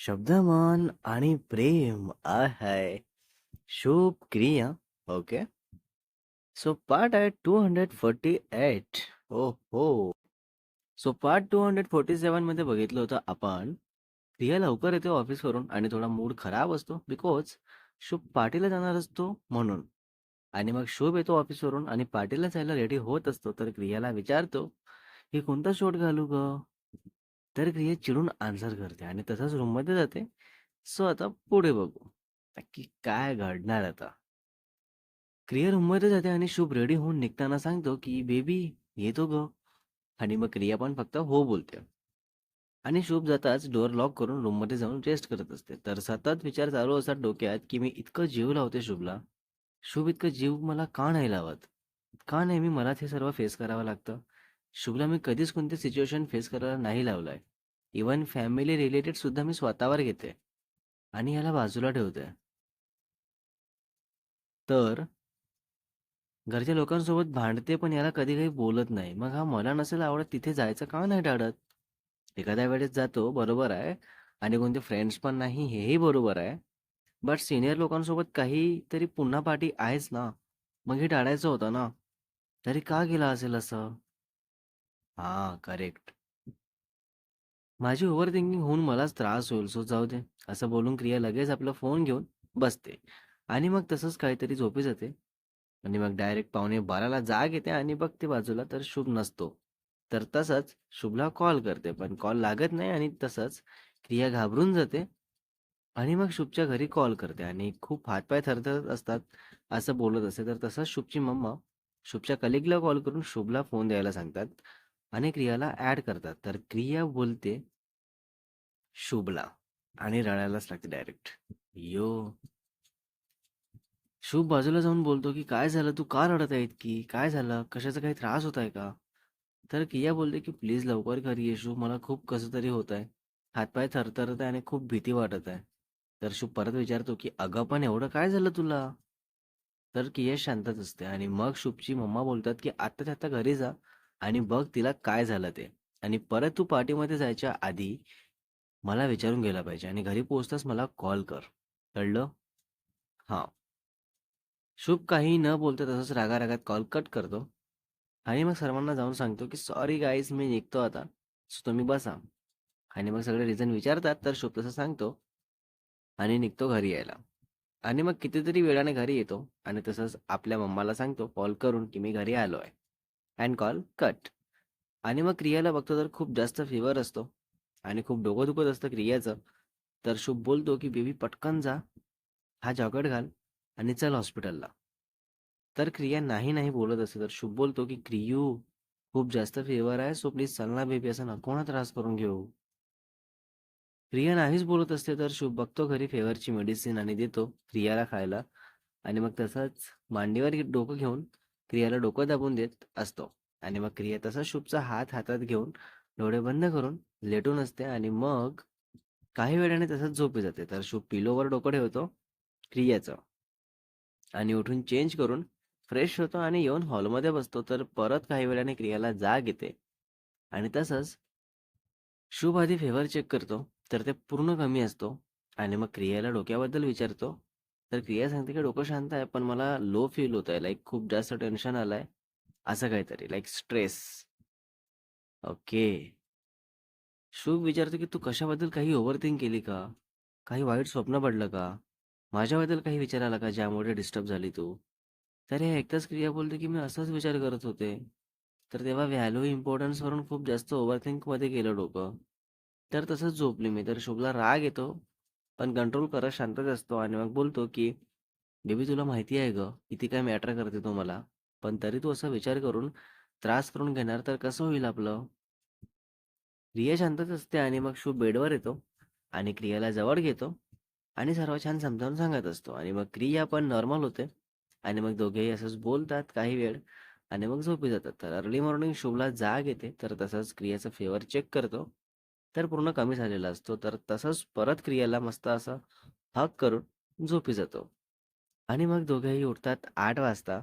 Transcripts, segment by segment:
शब्दमान आणि प्रेम आहे. शुभ क्रिया ओके. सो पार्ट आहे टू हंड्रेड फोर्टी एट हो हो. So part two hundred forty सेवनमध्ये बघितलं होतं आपण. क्रिया लवकर येते ऑफिसवरून आणि थोडा मूड खराब असतो बिकॉज शुभ पार्टीला जाणार असतो म्हणून. आणि मग शुभ येतो ऑफिसवरून आणि पार्टीला जायला रेडी होत असतो. तर क्रियाला विचारतो की कोणता शॉट घालू ग? तर क्रिया चिडून आन्सर करते आणि तसंच रूममध्ये जाते. सो आता पुढे बघू. नक्की काय घडणार आता? क्रिया रूममध्ये जाते आणि शुभ रेडी होऊन निघताना सांगतो की बेबी येतो ग. आणि मग क्रिया पण फक्त हो बोलते. आणि शुभ जाताच डोअर लॉक करून रूममध्ये जाऊन रेस्ट करत असते. तर सतत विचार चालू असतात डोक्यात की मी इतकं जीव लावते शुभला. शुभ इतकं जीव मला का नाही लावत? का नाही मी मलाच हे सर्व फेस करावं लागतं? शुभला मी कधीच कोणते सिच्युएशन फेस करायला नाही लावलंय. इवन फॅमिली रिलेटेड सुद्धा मी स्वतःवर घेते. आणि याला बाजूला ठेवते. तर घरच्या लोकांसोबत भांडते पण याला कधी काही बोलत नाही. मग हा मला नसेल आवडत तिथे जायचं का नाही टाळत? एखाद्या वेळेस जातो बरोबर आहे. आणि कोणते फ्रेंड्स पण नाही हेही बरोबर आहे. बट सिनियर लोकांसोबत काहीतरी पुन्हा पार्टी आहेच ना. मग हे टाळायचं होतं ना. तरी का गेला असेल असं? हा करेक्ट माझी ओव्हर थिंकिंग होऊन मलाच त्रास होईल सो जाऊ दे. असं बोलून क्रिया लगेच आपला फोन घेऊन बसते. आणि मग तसंच काहीतरी झोपी जाते. आणि मग डायरेक्ट पावणे बाराला जाग येते आणि बघते बाजूला तर शुभ नसतो. तर तसंच शुभला कॉल करते पण कॉल लागत नाही आणि तसंच क्रिया घाबरून जाते. आणि मग शुभच्या घरी कॉल करते आणि खूप हातपाय थरथरत असतात असं बोलत असते. तर तसंच शुभची मम्मा शुभच्या कलिगला कॉल करून शुभला फोन द्यायला सांगतात. आणि क्रियाला ऍड करतात. तर क्रिया बोलते शुभला आणि रडायलाच लागते डायरेक्ट. यो. शुभ बाजूला जाऊन बोलतो की काय झालं? तू का रडत आहे की काय झालं? कशाचा काही त्रास होत आहे का? तर किया बोलते की प्लीज लवकर घरी ये शुभ. मला खूप कसं तरी होत आहे. हातपाय थरथरत आहे आणि खूप भीती वाटत आहे. तर शुभ परत विचारतो की अगं पण एवढं काय झालं तुला? तर किया शांतच असते आणि मग शुभची मम्मा बोलतात की आत्ता आता घरी जा. आणि बघ तिला काय झालं ते. आणि परत तू पार्टीमध्ये जायच्या आधी मला विचारून गेला पाहिजे आणि घरी पोहोचताच मला कॉल कर. कळलं? हां. शुभ काही न बोलता तसंच रागारागात कॉल कट करतो. आणि मग सर्वांना जाऊन सांगतो की सॉरी गाईज मी निघतो आता. सो तुम्ही बसा. आणि मग सगळे रिझन विचारतात तर शुभ तसं सांगतो. आणि निघतो घरी यायला. आणि मग कितीतरी वेळाने घरी येतो आणि तसंच आपल्या मम्माला सांगतो कॉल करून की मी घरी आलो आहे अँड कॉल कट. आणि मग क्रियाला बघतो तर खूप जास्त फिवर असतो आणि खूप डोकं दुखत असतं क्रियाचं. तर शुभ बोलतो की बेबी पटकन जा. हा जॉकेट घाल आणि चल हॉस्पिटलला. तर क्रिया नाही नाही बोलत असते. तर शुभ बोलतो की क्रियू खूप जास्त फेवर आहे. सो प्लीज चल ना बेबी असं नको ना त्रास करून घेऊ. क्रिया नाहीच बोलत असते. तर शुभ बघतो घरी फेवरची मेडिसिन आणि देतो क्रियाला खायला. आणि मग तसंच मांडीवर डोकं घेऊन क्रियाला डोकं दाबून देत असतो. आणि मग क्रिया तसा शुभचा हात हातात घेऊन डोळे बंद करून लेटून असते आणि मग काही वेळाने तसंच झोपी जाते. तर शुभ पिलोवर डोकं ठेवतो क्रियाचं. आणि उठून चेंज करून फ्रेश होतो आणि येऊन हॉलमध्ये बसतो. तर परत काही वेळाने क्रियाला जाग येते. आणि तसंच शुभ आधी फेवर चेक करतो. तर ते पूर्ण कमी असतो. आणि मग क्रियाला डोक्याबद्दल विचारतो. तर क्रिया सांगते की डोकं शांत आहे पण मला लो फील होत आहे लाईक खूप जास्त टेन्शन आलंय. असं काहीतरी लाईक स्ट्रेस. ओके. शुभ विचारतो की तू कशाबद्दल काही ओव्हरथिंक केली का? काही वाईट स्वप्न पडलं का? माझ्याबद्दल काही विचार आला का ज्यामुळे डिस्टर्ब झाली तू? तर हे एकदाच क्रिया बोलते की मी असाच विचार करत होते. तर तेव्हा व्हॅल्यू इम्पॉर्टन्स वरून खूप जास्त ओव्हरथिंकमध्ये गेलं डोकं. तर तसंच झोपली मी. तर शुभला राग येतो. पण कंट्रोल करत शांतच असतो आणि मग बोलतो की बेबी तुला माहिती आहे ग किती काय मॅटर करते तो मला पण तरी तू असा विचार करून त्रास करून घेणार तर कसं होईल आपलं? क्रिया शांतच असते आणि मग शुभ बेडवर येतो आणि क्रियाला जवळ घेतो आणि सर्व छान समजावून सांगत असतो आणि मग क्रिया पण नॉर्मल होते आणि मग दोघेही असंच बोलतात काही वेळ आणि मग झोपी जातात. तर अर्ली मॉर्निंग शुभला जाग येते तर तसंच क्रियाचा फेवर चेक करतो तर पूर्ण कमी झालेला असतो. तर तसंच परत क्रियाला मस्त असं हक करून झोपी जातो. आणि मग दोघेही उठतात आठ वाजता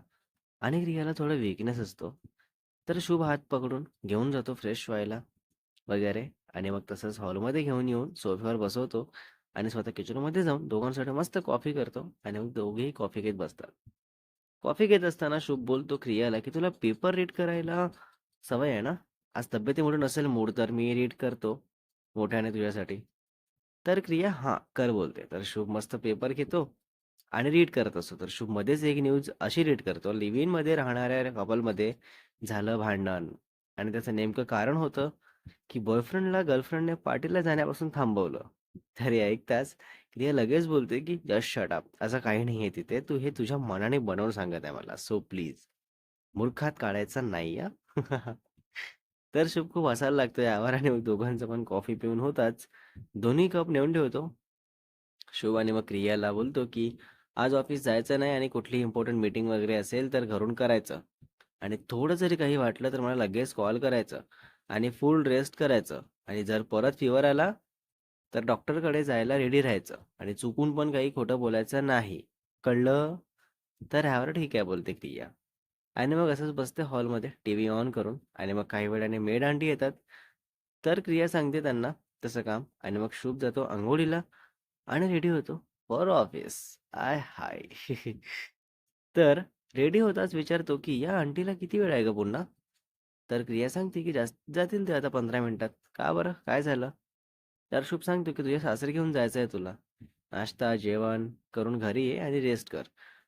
आणि क्रियाला थोडा विकनेस असतो. तर शुभ हात पकडून घेऊन जातो फ्रेश व्हायला वगैरे. आणि मग तसंच हॉलमध्ये घेऊन येऊन सोफ्यावर बसवतो आणि स्वतः किचनमध्ये जाऊन दोघांसाठी मस्त कॉफी करतो आणि मग दोघेही कॉफी घेत बसतात. कॉफी घेत असताना शुभ बोलतो क्रियाला, की "तुला पेपर रीड करायला सवय आहे ना? आज तब्येतीमुळे नसेल मूड तर मी रीड करतो. मोठ्याने तुझ्यासाठी." तर क्रिया "हां, कर" बोलते. तर शुभ मस्त पेपर घेतो आणि रीड करत असतो. तर शुभ मध्येच एक न्यूज अशी रीड करतो, लिव्ह इनमध्ये राहणाऱ्या कपलमध्ये झालं भांडण आणि त्याचं नेमकं कारण होतं, की बॉयफ्रेंडला गर्लफ्रेंडने पार्टीला जाण्यापासून थांबवलं. तरी ऐकताच क्रिया लगेच बोलते, की "जस्ट शट अप. असं काही नाही आहे तिथे. तू हे तुझ्या मनाने बनवून सांगत आहे मला. सो प्लीज मूर्खात काढायचा नाही हां." तर शुभ खूप हसायला लागतो यावर आणि मग दोघांचं पण कॉफी पिऊन होताच. दोन्ही कप नेऊन ठेवतो. शुभ आणि मग क्रियाला बोलतो, की "आज ऑफिस जायचं नाही आणि कुठली इम्पॉर्टंट मीटिंग वगैरे असेल तर घरून करायचं आणि थोडं जरी काही वाटलं तर मला लगेच कॉल करायचं आणि फुल रेस्ट करायचं आणि जर परत फिवर आला तर डॉक्टरकडे जायला रेडी राहायचं आणि चुकून पण काही खोटं बोलायचं नाही. कळलं?" तर ह्यावर ठीक आहे बोलते क्रिया. आणि मग असंच बसते हॉलमध्ये टी व्ही ऑन करून आणि मग काही वेळाने मेड आंटी येतात. तर क्रिया सांगते त्यांना तसं काम आणि मग शुभ जातो आंघोळीला आणि रेडी होतो फॉर ऑफिस. आय हाय! तर रेडी होताच विचारतो, की "या आंटीला किती वेळ आहे का पुन्हा?" तर क्रिया सांगते, की "जास्त जातील ते आता 15 मिनिटात." "का बरं? काय झालं?" तर शुभ सांगतो, की "तुझ्या सासरे घेऊन जायचं आहे तुला. नाश्ता, जेवण करून घरी ये आणि रेस्ट कर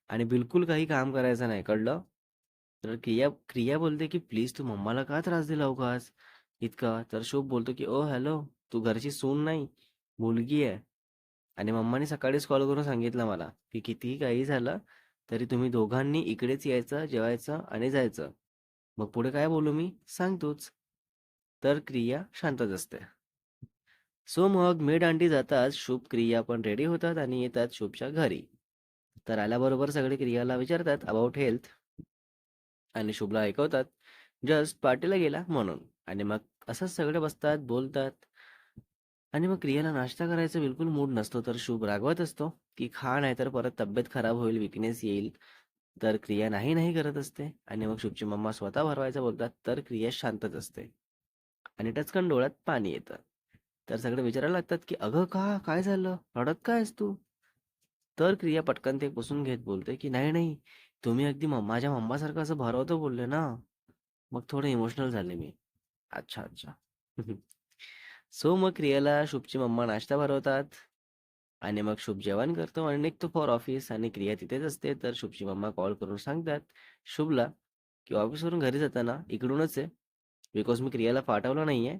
आणि बिलकुल काही काम करायचं नाही. कळलं?" तर क्रिया क्रिया बोलते, की "प्लीज तू मम्माला का त्रास दिला उगाच इतका?" तर शुभ बोलतो, की ओ हॅलो, तू घरची सून नाही, मुलगी आहे आणि मम्माने सकाळीच कॉल करून सांगितलं मला, की कितीही काही झालं तरी तुम्ही दोघांनी इकडेच यायचं, जेवायचं आणि जायचं. मग पुढे काय बोलू मी? सांगतोच तर क्रिया शांतच असते. सो मग मेड आंटी जातात शुभ, क्रिया पण रेडी होतात आणि येतात शुभच्या घरी. तर आल्याबरोबर सगळे क्रियाला विचारतात अबाउट हेल्थ आणि शुभला ऐकवतात जस्ट पार्टीला गेला म्हणून आणि मग असंच सगळे बसतात, बोलतात आणि मग क्रियाला नाश्ता करायचा बिलकुल मूड नसतो. तर शुभ रागवत असतो, की "खा नाहीतर परत तब्येत खराब होईल, विकनेस येईल." तर क्रिया नाही, नाही करत असते आणि मग शुभची मम्मा स्वतः भरवायचं बोलतात. तर क्रिया शांतच असते आणि टचकन डोळ्यात पाणी येतं. तर सगळे विचारायला लागतात, की "अगं का? काय झालं? रडत काय आहेस तू?" तर क्रिया पटकन ते पुसून घेत बोलते, की "नाही, नाही, तुम्ही अगदी माझ्या मम्मासारखं असं भरवतं बोलले ना." मग थोडं इमोशनल झाले मी. अच्छा, अच्छा. सो मग क्रियाला शुभची मम्मा नाश्ता भरवतात आणि मग शुभ जेवण करतो आणि निघतो फॉर ऑफिस आणि क्रिया तिथेच असते. तर शुभची मम्मा कॉल करून सांगतात शुभला, की "ऑफिसवरून घरी जाताना इकडूनच आहे, बिकॉज मी क्रियाला पाठवलं नाहीये."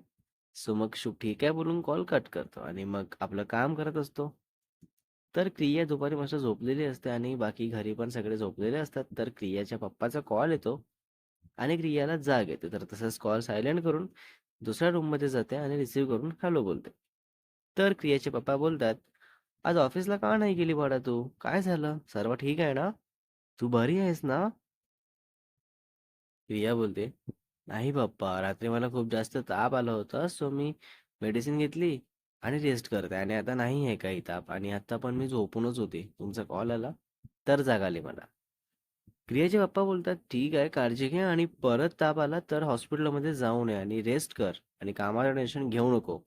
सो मग शुभ ठीक आहे बोलून कॉल कट करतो आणि मग आपलं काम करत असतो. तर क्रिया दुपारी मस्त झोपलेली असते आणि बाकी घरी पण सगळे झोपलेले असतात. तर क्रियाच्या पप्पाचा कॉल येतो आणि क्रियाला जाग येते. तर तसंच कॉल सायलेंट करून दुसऱ्या रूममध्ये जाते आणि रिसीव्ह करून हॅलो बोलते. तर क्रियाचे पप्पा बोलतात, "आज ऑफिसला का नाही गेली बाळा तू? काय झालं? सर्व ठीक आहे ना? तू बरी आहेस ना?" क्रिया बोलते, "नाही पप्पा, रात्री मला खूप जास्त ताप आला होता, सो मी मेडिसिन घेतली आणि रेस्ट करते आणि आता नाही आहे काही ताप आणि आता पण मी झोपूनच होते. तुमचा कॉल आला, तर जागाले मला." क्रियाचे पप्पा बोलतात, "ठीक आहे, काळजी घ्या आणि परत ताप आला तर हॉस्पिटलमध्ये जाऊन नये आणि रेस्ट कर आणि कामाचं टेन्शन घेऊ नको.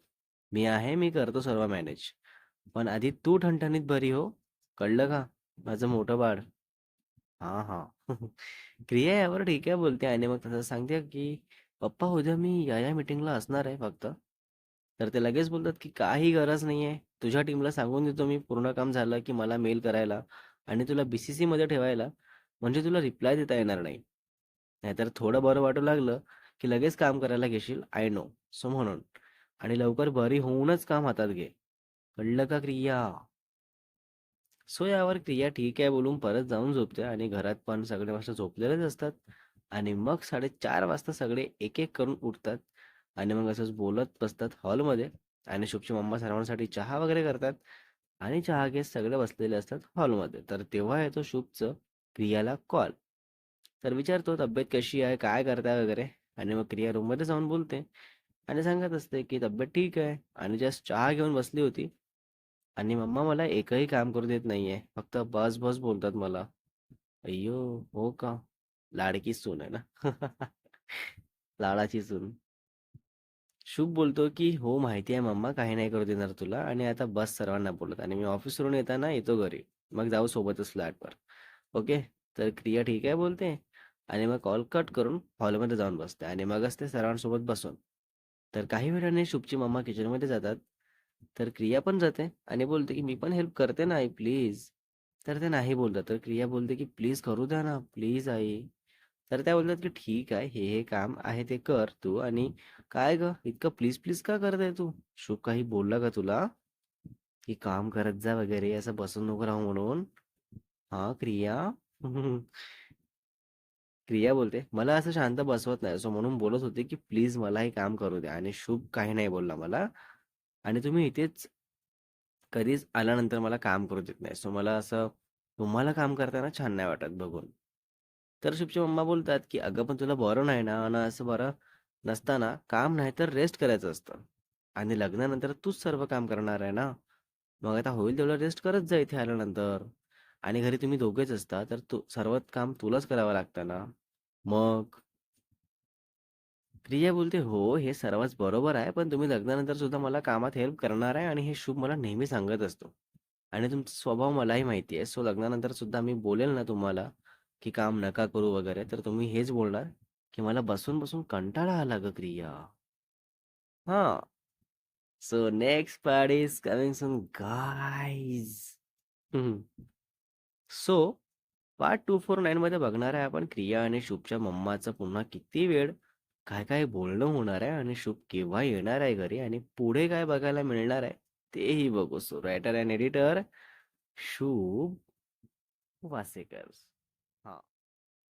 मी आहे, मी करतो सर्व मॅनेज. पण आधी तू ठणठणीत बरी हो. कळलं का, माझं मोठं बाळ?" हां, हां. क्रिया यावर ठीक आहे बोलते आणि मग तसं सांगते, की "पप्पा उद्या मी या-या मिटिंगला असणार आहे फक्त." तर ते लगेच बोलतात, की "काही गरज नाहीये. तुझ्या टीमला सांगून देतो मी पूर्ण काम झालं, की मला मेल करायला आणि तुला बी-सी-सीमध्ये ठेवायला, म्हणजे तुला रिप्लाय देता येणार नाही. नाहीतर थोडं बरं वाटू लागलं, की लगेच काम करायला घेशील, आय नो. सो म्हणून आणि लवकर बरी होऊनच काम हातात घे. कळलं का क्रिया?" सो यावर क्रिया ठीक आहे बोलून परत जाऊन झोपते आणि घरात पण सगळे मस्त झोपलेलेच असतात आणि मग 4:30 वाजता सगळे एक-एक करून उठतात आणि मग असंच बोलत बसतात हॉलमध्ये आणि शुभची मम्मा सर्वांसाठी चहा वगैरे करतात आणि चहा घेत सगळे बसलेले असतात हॉलमध्ये. तर तेव्हा येतो शुभचं क्रियाला कॉल. तर विचारतो, "तब्येत कशी आहे? काय करताय वगैरे?" आणि मग क्रिया रूममध्ये जाऊन बोलते आणि सांगत असते, की "तब्येत ठीक आहे आणि जस्ट चहा घेऊन बसली होती आणि मम्मा मला एकही काम करू देत नाहीये. फक्त बस-बस बोलतात मला." अय्यो! हो का? लाडकी सून आहे ना. लाडाची सून. शुभ बोलतो, की "हो, माहिती आहे मम्मा, काही नाही करू देणार तुला आणि आता बस सर्वांना बोलत आणि मी ऑफिसवरून येताना येतो घरी. मग जाऊ सोबतच फ्लॅटवर." ओके. तर क्रिया ठीक आहे बोलते आणि मग कॉल कट करून हॉलमध्ये जाऊन बसते आणि मगच ते सर्वांसोबत बसून. तर काही वेळाने शुभची मम्मा किचनमध्ये जातात. तर क्रिया पण जाते आणि बोलते, की "मी पण हेल्प करते ना आई प्लीज." तर ते नाही बोलतात. तर क्रिया बोलते, की "प्लीज करू द्या ना, प्लीज आई." तर त्या बोलतात, की "ठीक आहे, हे, हे काम आहे ते कर तू आणि काय ग इतकं प्लीज प्लीज का करत आहे तू? शुभ काही बोलला का तुला? की काम करत जा वगैरे असं बसून नको राहू म्हणून?" हा क्रिया?" क्रिया बोलते, "मला असं शांत बसवत नाही. सो म्हणून बोलत होते, की प्लीज मला हे काम करू द्या." आणि शुभ काही नाही बोलला मला आणि तुम्ही इथेच कधीच आल्यानंतर मला काम करू देत नाही. सो मला असं तुम्हाला काम करताना छान नाही वाटत बघून. तर शुभच्या मम्मा बोलतात, की "अगं पण तुला बरं नाही ना आणि असं बरं नसताना काम नाही तर रेस्ट करायचं असतं आणि लग्नानंतर तूच सर्व काम करणार आहे ना. मग आता होईल तेवढं रेस्ट करत जा इथे आल्यानंतर आणि घरी तुम्ही दोघेच असता तर तू सर्व काम तुलाच करावं लागतं ना. मग?" प्रिया बोलते, "हो, हे सर्वच बरोबर आहे. पण तुम्ही लग्नानंतर सुद्धा मला कामात हेल्प करणार आहे आणि हे शुभ मला नेहमी सांगत असतो. आणि तुमचा स्वभाव मलाही माहिती आहे. सो लग्नानंतर सुद्धा मी बोलेल ना तुम्हाला, की काम नका करू वगैरे, तर तुम्ही हेच बोलणार, की मला बसून-बसून कंटाळा आला गं क्रिया." हां. So next part is coming soon guys. हं. सो पार्ट 249 मध्ये बघणार आहे आपण क्रिया आणि शुभच्या मम्माचं पुन्हा किती वेळ काय-काय बोलणं होणार आहे आणि शुभ केव्हा येणार आहे घरी आणि पुढे काय बघायला मिळणार आहे तेही बघू. सो रायटर अँड एडिटर शुभ वासेकर.